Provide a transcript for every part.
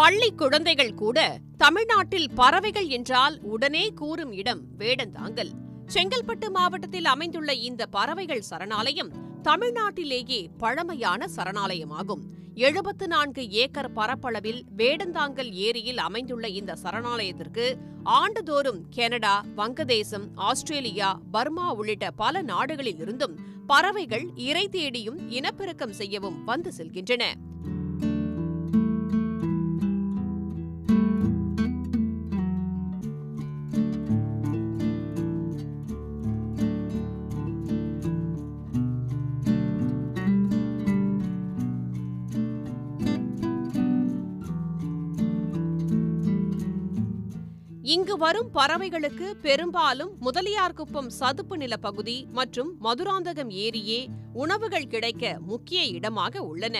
பள்ளி குழந்தைகள் கூட தமிழ்நாட்டில் பறவைகள் என்றால் உடனே கூறும் இடம் வேடந்தாங்கல். செங்கல்பட்டு மாவட்டத்தில் அமைந்துள்ள இந்த பறவைகள் சரணாலயம் தமிழ்நாட்டிலேயே பழமையான சரணாலயமாகும். எழுபத்து நான்கு ஏக்கர் பரப்பளவில் வேடந்தாங்கல் ஏரியில் அமைந்துள்ள இந்த சரணாலயத்திற்கு ஆண்டுதோறும் கனடா வங்கதேசம் ஆஸ்திரேலியா பர்மா உள்ளிட்ட பல நாடுகளில் இருந்தும் பறவைகள் இறை தேடியும் இனப்பெருக்கம் செய்யவும் வந்து செல்கின்றன. இங்கு வரும் பறவைகளுக்கு பெரும்பாலும் முதலியார்குப்பம் சதுப்பு நில பகுதி மற்றும் மதுராந்தகம் ஏரியே உணவுகள் கிடைக்க முக்கிய இடமாக உள்ளன.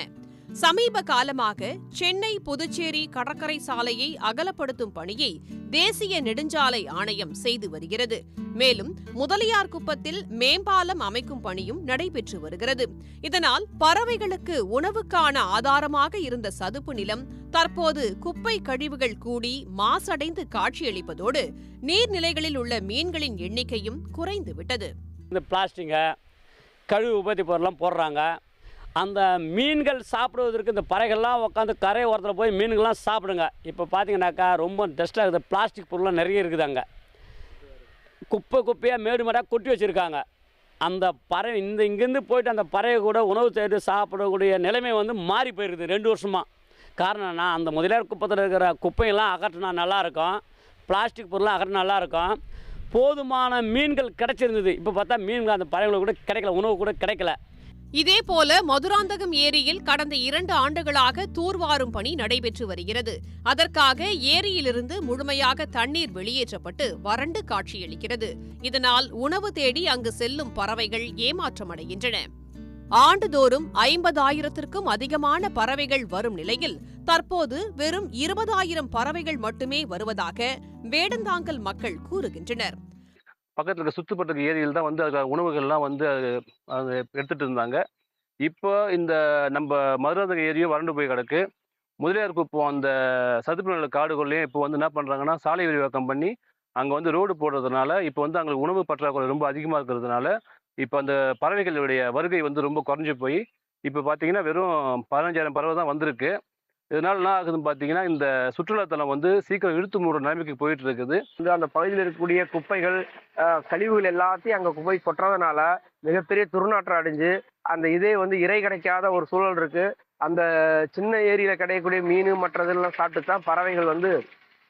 சமீப காலமாக சென்னை புதுச்சேரி கடற்கரை சாலையை அகலப்படுத்தும் பணியை தேசிய நெடுஞ்சாலை ஆணையம் செய்து வருகிறது. மேலும் முதலியார் குப்பத்தில் மேம்பாலம் அமைக்கும் பணியும் நடைபெற்று வருகிறது. இதனால் பறவைகளுக்கு உணவுக்கான ஆதாரமாக இருந்த சதுப்பு நிலம் தற்போது குப்பை கழிவுகள் கூடி மாசடைந்து காட்சியளிப்பதோடு நீர்நிலைகளில் உள்ள மீன்களின் எண்ணிக்கையும் குறைந்துவிட்டது. இந்த பிளாஸ்டிங்க கழிவு உற்பத்தி பொருளாம் போடுறாங்க. அந்த மீன்கள் சாப்பிடுவதற்கு இந்த பறைகள்லாம் உட்காந்து கரை ஓரத்தில் போய் மீன்கள்லாம் சாப்பிடுங்க. இப்போ பார்த்தீங்கன்னாக்கா ரொம்ப டஸ்ட்டாக இருக்குது. பிளாஸ்டிக் பொருள்லாம் நிறைய இருக்குது அங்கே. குப்பை குப்பையாக மேடு மேடாக கொட்டி வச்சுருக்காங்க. அந்த பறவை இந்த இங்கேருந்து போயிட்டு அந்த பறவை கூட உணவு தேடி சாப்பிடக்கூடிய நிலைமை வந்து மாறி போயிருக்குது ரெண்டு வருஷமாக காரணம் என்ன அந்த முதலியார் குப்பத்தில் இருக்கிற குப்பையெல்லாம் அகற்றினா நல்லாயிருக்கும் பிளாஸ்டிக் பொருள்லாம் அகற்றினா நல்லாயிருக்கும் போதுமான மீன்கள் கிடச்சிருந்தது. இப்போ பார்த்தா மீன்கள் அந்த பறவைகள் கூட கிடைக்கல உணவு கூட கிடைக்கல. இதேபோல மதுராந்தகம் ஏரியில் கடந்த இரண்டு ஆண்டுகளாக தூர்வாரும் பணி நடைபெற்று வருகிறது. அதற்காக ஏரியிலிருந்து முழுமையாக தண்ணீர் வெளியேற்றப்பட்டு வறண்டு காட்சியளிக்கிறது. இதனால் உணவு தேடி அங்கு செல்லும் பறவைகள் ஏமாற்றமடைகின்றன. ஆண்டுதோறும் ஐம்பதாயிரத்திற்கும் அதிகமான பறவைகள் வரும் நிலையில் தற்போது வெறும் இருபதாயிரம் பறவைகள் மட்டுமே வருவதாக வேடந்தாங்கல் மக்கள் கூறுகின்றனர். பக்கத்தில் இருக்க சுற்றுப்பட்ட ஏரியில் தான் வந்து அது உணவுகள்லாம் வந்து அது அது எடுத்துகிட்டு இருந்தாங்க. இப்போ இந்த நம்ம மதுராந்தக ஏரியும் வறண்டு போய் கிடக்கு. முதலியார் குப்பம் அந்த சதுப்பு நில காடுகள்லையும் இப்போ வந்து என்ன பண்ணுறாங்கன்னா சாலை விரிவாக்கம் பண்ணி அங்கே வந்து ரோடு போடுறதுனால இப்போ வந்து அங்கே உணவு பற்றாக்குறை ரொம்ப அதிகமாக இருக்கிறதுனால இப்போ அந்த பறவைகளுடைய வருகை வந்து ரொம்ப குறைஞ்சி போய் இப்போ பார்த்தீங்கன்னா வெறும் பதினஞ்சாயிரம் பறவை தான் வந்திருக்கு. இதனால் என்ன ஆகுதுன்னு பார்த்தீங்கன்னா இந்த சுற்றுலாத்தலம் வந்து சீக்கிரம் இழுத்து மூடுற நிலைமைக்கு போயிட்டு இருக்குது இந்த அந்த பகுதியில் இருக்கக்கூடிய குப்பைகள் கழிவுகள் எல்லாத்தையும் அங்கே குப்பை கொட்டுறதுனால மிகப்பெரிய துர்நாற்றம் அடைஞ்சு அந்த இதே வந்து இறை கிடைக்காத ஒரு சூழல் இருக்கு. அந்த சின்ன ஏரியில கிடைக்கக்கூடிய மீன் மற்றதெல்லாம் சாப்பிட்டு தான் பறவைகள் வந்து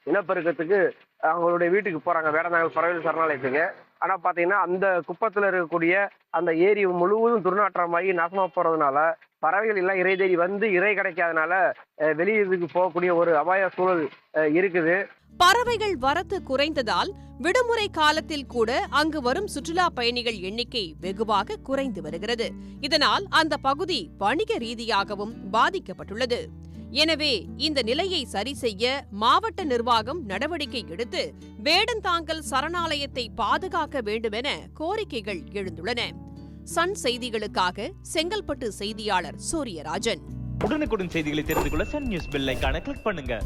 இனப்பெருக்கத்துக்கு அவங்களுடைய வீட்டுக்கு போறாங்க. வேடந்தாங்கல் பறவைகள் சரணாலயத்துக்கு. ஆனா பாத்தீங்கன்னா அந்த குப்பத்துல இருக்கக்கூடிய அந்த ஏரி முழுவதும் துர்நாற்றமாகி நாசமா போறதுனால பறவைகள் எல்லாம் இறை தேடி வந்து இறை கிடைக்காதனால வெளியூருக்கு போகக்கூடிய ஒரு அபாய சூழல் இருக்குது. பறவைகள் வரத்து குறைந்ததால் விடுமுறை காலத்தில் கூட அங்கு வரும் சுற்றுலா பயணிகள் எண்ணிக்கை வெகுவாக குறைந்து வருகிறது. இதனால் அந்த பகுதி வணிக ரீதியாகவும் பாதிக்கப்பட்டுள்ளது. எனவே இந்த நிலையை சரி செய்ய மாவட்ட நிர்வாகம் நடவடிக்கை எடுத்து வேடந்தாங்கல் சரணாலயத்தை பாதுகாக்க வேண்டுமென கோரிக்கைகள் எழுந்துள்ளன. சன் செய்திகளுக்காக செங்கல்பட்டு செய்தியாளர் சூரியராஜன். உடனுக்குடன் செய்திகளை தெரிந்து கொள்ள சன் நியூஸ் பெல் கிளிக் பண்ணுங்க.